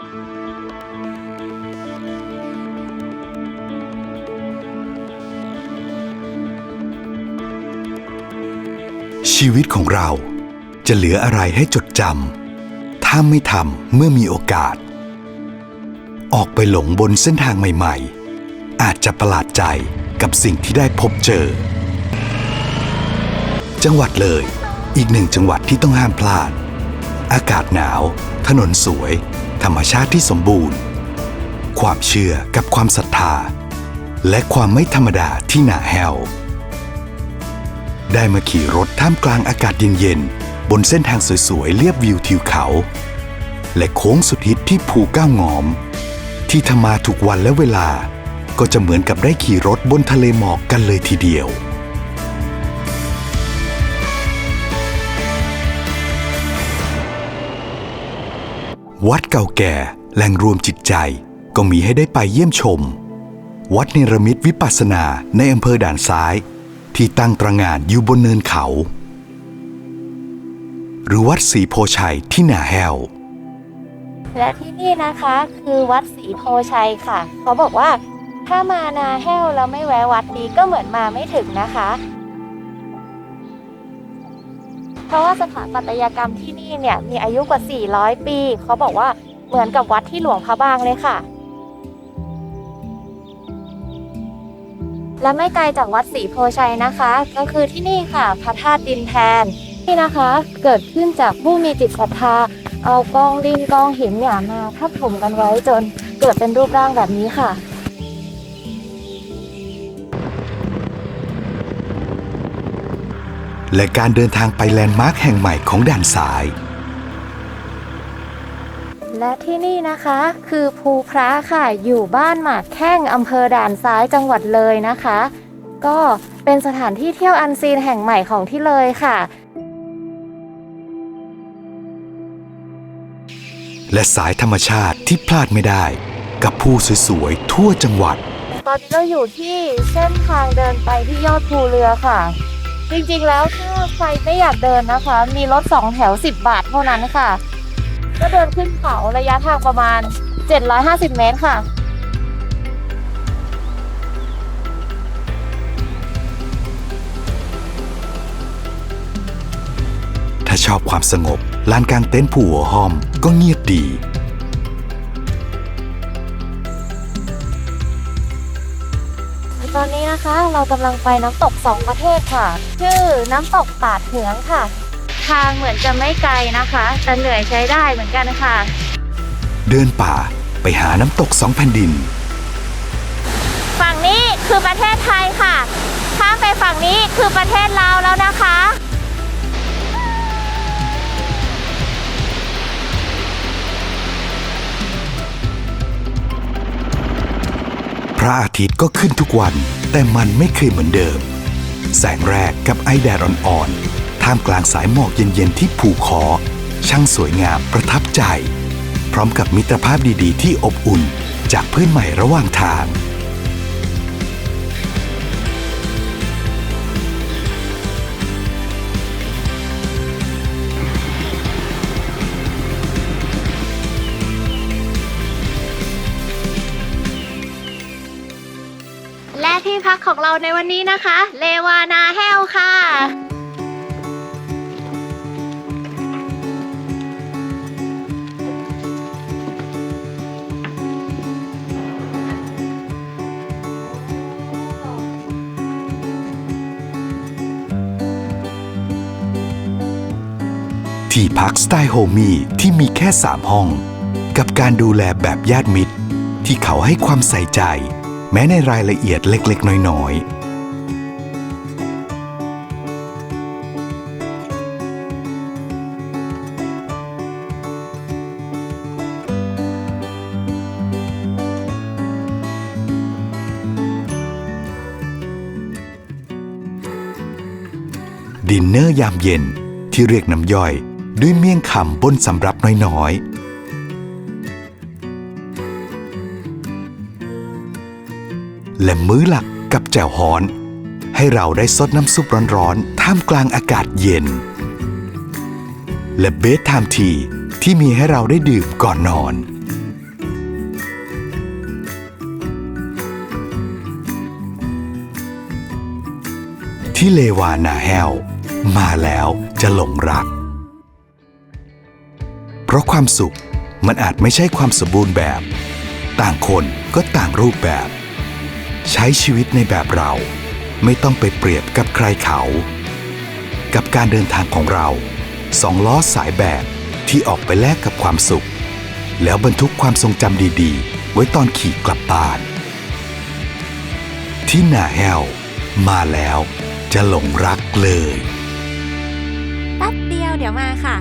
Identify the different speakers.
Speaker 1: ชีวิตของเราจะเหลืออะไรให้จดจำ ถ้าไม่ทำเมื่อมีโอกาส ออกไปหลงบนเส้นทางใหม่ๆ อาจจะประหลาดใจกับสิ่งที่ได้พบเจอ จังหวัดเลย อีกหนึ่งจังหวัดที่ต้องห้ามพลาด อากาศหนาว ถนนสวย รรมชาติที่สมบูรณ์ ความเชื่อกับความศรัทธา และความไม่ธรรมดาที่หนาแห้วได้มาขี่รถท่ามกลางอากาศเย็นๆ บนเส้นทางสวยๆ เลียบวิวทิวเขา และโค้งสุดฮิตที่ภูก้าวงอม ที่ทำมาถูกวันและเวลา ก็จะเหมือนกับได้ขี่รถบนทะเลหมอกกันเลยทีเดียว วัดเก่าแก่แหล่งรวมจิตใจก็มีให้ได้ไปเยี่ยมชม วัดเนรมิตวิปัสสนาในอำเภอด่านซ้าย ที่ตั้งตระงานอยู่บนเนินเขา หรือวัดศรีโพชัยที่นาแห้ว
Speaker 2: และที่นี่นะคะคือวัดศรีโพชัยค่ะ เขาบอกว่าถ้ามานาแห้วแล้วไม่แวะวัดนี้ก็เหมือนมาไม่ถึงนะคะ เพราะว่าสถาปัตยกรรมที่นี่เนี่ยมีอายุกว่า 400 ปี เขาบอกว่าเหมือนกับวัดที่หลวงพระบางเลยค่ะ และไม่ไกลจากวัดศรีโพชัยนะคะ ก็คือที่นี่ค่ะพระธาตุดินแทนนี่นะคะเกิดขึ้นจากผู้มีจิตศรัทธา เอากองดินกองหินเนี่ยมาทับถมกันไว้จนเกิดเป็นรูปร่างแบบนี้ค่ะ
Speaker 1: และการเดินทางไปแลนด์มาร์คแห่งใหม่ของด่านสาย
Speaker 2: และที่นี่นะคะคือภูพระค่ะ อยู่บ้านหมากแข้งอำเภอด่านซ้ายจังหวัดเลยนะคะ ก็เป็นสถานที่เที่ยวอันซีนแห่งใหม่ของที่เลยค่ะ
Speaker 1: และสายธรรมชาติที่พลาดไม่ได้ กับผู้สวยๆทั่วจังหวัด
Speaker 2: ตอนนี้เราอยู่ที่เส้นทางเดินไปที่ยอดภูเรือค่ะ จริงๆแล้วถ้าใครไม่อยากเดินนะคะ มีรถสองแถว 10 บาทเท่านั้นค่ะ ก็เดินขึ้นเขาระยะทางประมาณ 750 เมตรค่ะ
Speaker 1: ถ้าชอบความสงบลานกลางเต็นท์ผู้หัวห้อมก็เงียบดี
Speaker 2: ตอนนี้นะคะเรากำลังไปน้ำตกสองประเทศค่ะ ชื่อน้ำตกตาดเหืองค่ะ ทางเหมือนจะไม่ไกลนะคะ แต่เหนื่อยใช้ได้เหมือนกันค่ะ
Speaker 1: เดินป่าไปหาน้ำตกสองแผ่นดิน
Speaker 2: ฝั่งนี้คือประเทศไทยค่ะ ข้ามไปฝั่งนี้คือประเทศลาวแล้วนะคะ
Speaker 1: พระอาทิตย์ก็ขึ้นทุกวัน แต่มันไม่เคยเหมือนเดิม แสงแรกกับไอแดดอ่อนๆท่ามกลางสายหมอกเย็นๆที่ภูคอช่างสวยงามประทับใจ พร้อมกับมิตรภาพดีๆ ที่อบอุ่น จากเพื่อนใหม่ระหว่างทาง
Speaker 2: ที่พักของเราในวันนี้นะคะ เลวานาแห้วค่ะ
Speaker 1: ที่พักสไตล์โฮมี่ที่มีแค่ 3 ห้อง กับการดูแลแบบญาติมิตร ที่เขาให้ความใส่ใจ แม้ในรายละเอียดเล็กๆ น้อยๆดินเนอร์ยามเย็นที่เรียกน้ำย่อย ด้วยเมี่ยงคำบนสำรับน้อยๆ และมื้อหลักกับแจ่วฮอน ให้เราได้ซดน้ำซุปร้อนๆ ท่ามกลางอากาศเย็น และเบสไทม์ทีที่มีให้เราได้ดื่มก่อนนอน ที่เลวานาแฮลมาแล้วจะหลงรัก เพราะความสุขมันอาจไม่ใช่ความสมบูรณ์แบบ ต่างคนก็ต่างรูปแบบ ใช้ชีวิตในแบบเรา ไม่ต้องไปเปรียบกับใครเขา กับการเดินทางของเราสองล้อสายแบบที่ออกไปแลกกับความสุข แล้วบรรทุกความทรงจำดีๆ ไว้ตอนขี่กลับบ้าน ที่นาแฮวมาแล้วจะหลงรักเลย
Speaker 3: แป๊บเดียวเดี๋ยวมาค่ะ